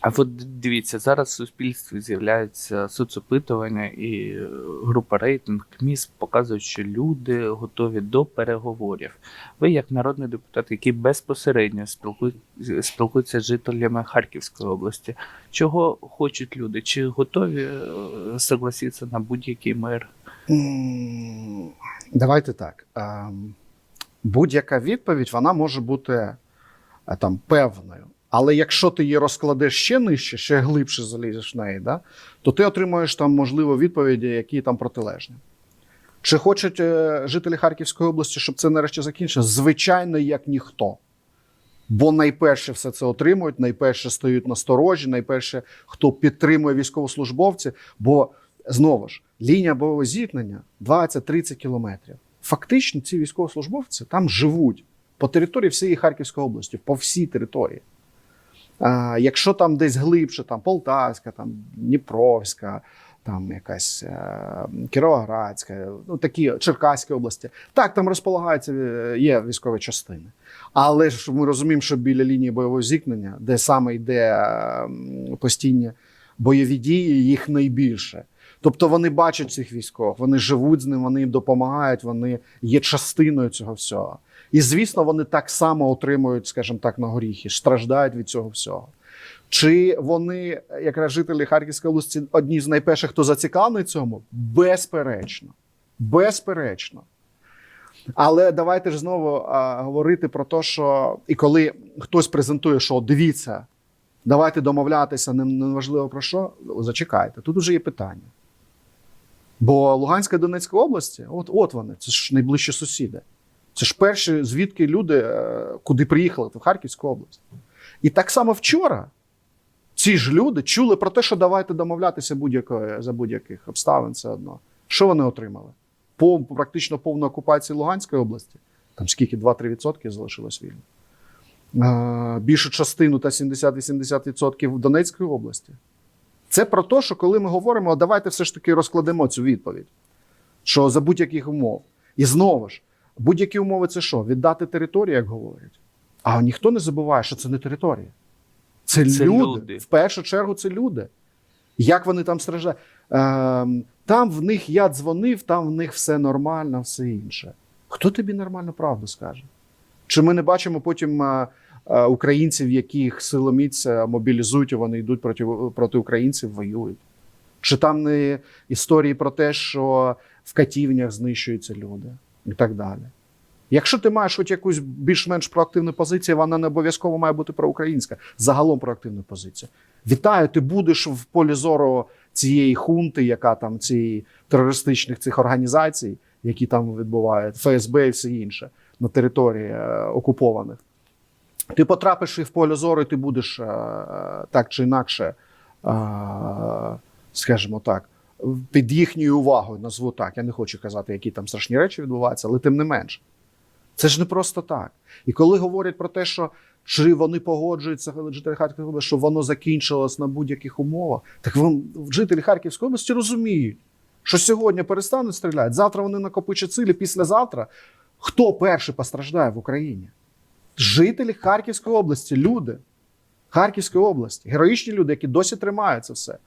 А от дивіться, зараз в суспільстві з'являються соцопитування і е, група рейтинг МІС показують, що люди готові до переговорів. Ви, як народний депутат, який безпосередньо спілкує- спілкується з жителями Харківської області, чого хочуть люди? Чи готові е, согласитися на будь-який мир? Давайте так. Ем, Будь-яка відповідь вона може бути е, там певною. Але якщо ти її розкладеш ще нижче, ще глибше залізеш в неї, да, то ти отримуєш там, можливо, відповіді, які там протилежні. Чи хочуть е, жителі Харківської області, щоб це нарешті закінчилося? Звичайно, як ніхто. Бо найперше все це отримують, найперше стають на сторожі, найперше, хто підтримує військовослужбовців. Бо знову ж лінія бойового зіткнення 20-30 кілометрів. Фактично, ці військовослужбовці там живуть по території всієї Харківської області, по всій території. А, якщо там десь глибше, там Полтавська, там Дніпровська, там якась е, Кіровоградська, ну такі Черкаські області, так там розполагаються, е, є військові частини. Але ж ми розуміємо, що біля лінії бойового зіткнення, де саме йде постійні бойові дії, їх найбільше. Тобто вони бачать цих військових, вони живуть з ним, вони їм допомагають, вони є частиною цього всього. І звісно, вони так само отримують, скажімо так, на горіхи, страждають від цього всього. Чи вони, якраз жителі Харківської області, одні з найперших, хто зацікавлений цьому? Безперечно. Безперечно. Але давайте ж знову а, говорити про те, що і коли хтось презентує, що дивіться, давайте домовлятися, не- неважливо про що, зачекайте. Тут вже є питання. Бо Луганська Донецька області, от, от вони, це ж найближчі сусіди. Це ж перші, звідки люди, е, куди приїхали, то в Харківську область. І так само вчора ці ж люди чули про те, що давайте домовлятися будь-якої, за будь-яких обставин все одно. Що вони отримали? Пов, практично повну окупацію Луганської області. Там скільки 2-3% залишилось вільно. Е, більшу частину та 70-80% в Донецькій області. Це про те, що коли ми говоримо, давайте все ж таки розкладемо цю відповідь. Що за будь-яких умов. І знову ж, будь-які умови це що? Віддати територію, як говорять. А ніхто не забуває, що це не територія. Це, Це люди. люди. В першу чергу це люди. Як вони там страждають? Ем, там в них я дзвонив, там в них все нормально, все інше. Хто тобі нормально правду скаже? Чи ми не бачимо потім е, українців, яких силоміць е, мобілізують, вони йдуть проти, проти українців, воюють? Чи там не історії про те, що в катівнях знищуються люди і так далі? Якщо ти маєш хоч якусь більш-менш проактивну позицію, вона не обов'язково має бути проукраїнська, загалом проактивна позиція. Вітаю, ти будеш в полі зору цієї хунти, яка там цієї терористичних цих організацій, які там відбувають, ФСБ і все інше на території е, окупованих. Ти потрапиш і в поле зору, і ти будеш е, е, так чи інакше, е, скажімо так, під їхньою увагою, назву так. Я не хочу казати, які там страшні речі відбуваються, але тим не менше. Це ж не просто так. І коли говорять про те, що чи вони погоджуються жителі Харківської області, що воно закінчилось на будь-яких умовах, так вон- жителі Харківської області розуміють, що сьогодні перестануть стріляти, завтра вони накопичать силі, післязавтра. Хто перший постраждає в Україні? Жителі Харківської області, люди Харківської області, героїчні люди, які досі тримають це все.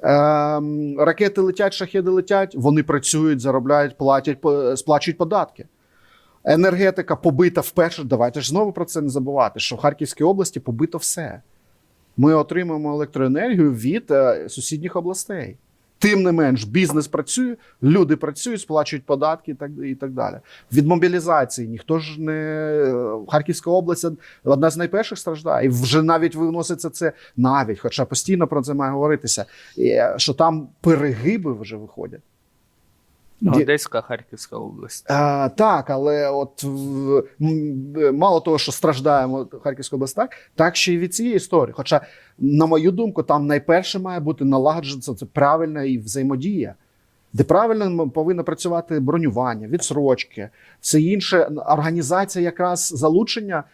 Ем, ракети летять, шахеди летять, вони працюють, заробляють, платять, сплачують податки. Енергетика побита вперше. Давайте ж знову про це не забувати, що в Харківській області побито все. Ми отримуємо електроенергію від е, сусідніх областей. Тим не менш, бізнес працює, люди працюють, сплачують податки і так, і так далі. Від мобілізації ніхто ж не Харківська область одна з найперших страждає. І вже навіть виноситься це навіть, хоча постійно про це має говоритися, е, що там перегиби вже виходять. Ну, Одеська, Харківська область. А, так, але от мало того, що страждаємо Харківська область, так, так ще й від цієї історії. Хоча, на мою думку, там найперше має бути налагоджена це правильна і взаємодія, де правильно повинно працювати бронювання, відсрочки, все інше. Організація якраз залучення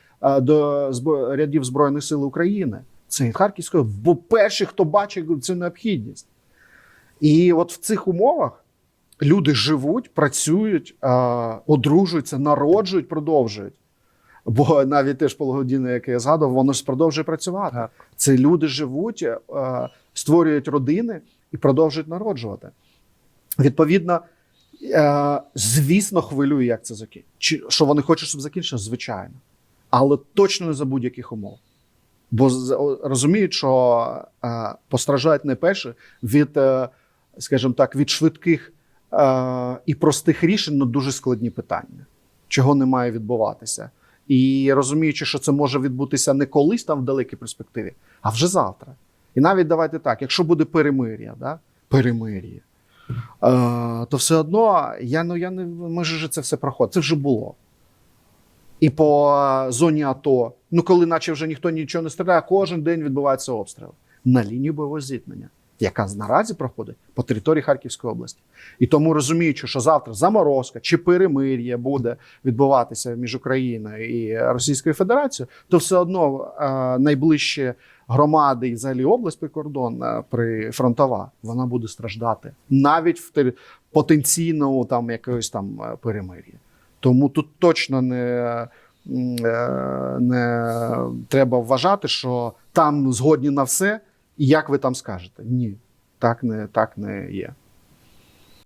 до рядів Збройних сил України. Це Харківської, бо перші, хто бачить цю необхідність. І от в цих умовах люди живуть, працюють, е, одружуються, народжують, продовжують. Бо навіть теж полугодінне, яке я згадував, воно ж продовжує працювати. Так. Це люди живуть, е, створюють родини і продовжують народжувати. Відповідно, е, звісно, хвилює, як це закінчить. Що вони хочуть, щоб закінчилося? Звичайно. Але точно не за будь-яких умов. Бо розуміють, що е, постраждають не перше від, е, скажімо так, від швидких е, і простих рішень на дуже складні питання, чого не має відбуватися. І розуміючи, що це може відбутися не колись там в далекій перспективі, а вже завтра. І навіть давайте так, якщо буде перемир'я, да? перемир'я, е, то все одно я, ну, я не, ми ж це все проходимо. Це вже було. І по е, зоні АТО, ну коли наче вже ніхто нічого не стріляє, кожен день відбуваються обстріли на лінію бойового зіткнення, яка наразі проходить по території Харківської області. І тому розуміючи, що завтра заморозка чи перемир'я буде відбуватися між Україною і Російською Федерацією, то все одно е, найближче громади і взагалі область прикордон е, при фронтова вона буде страждати навіть в потенційному там якогось там е, перемир'ї. Тому тут точно не, е, не треба вважати, що там згодні на все, як ви там скажете. Ні, так не, так не є.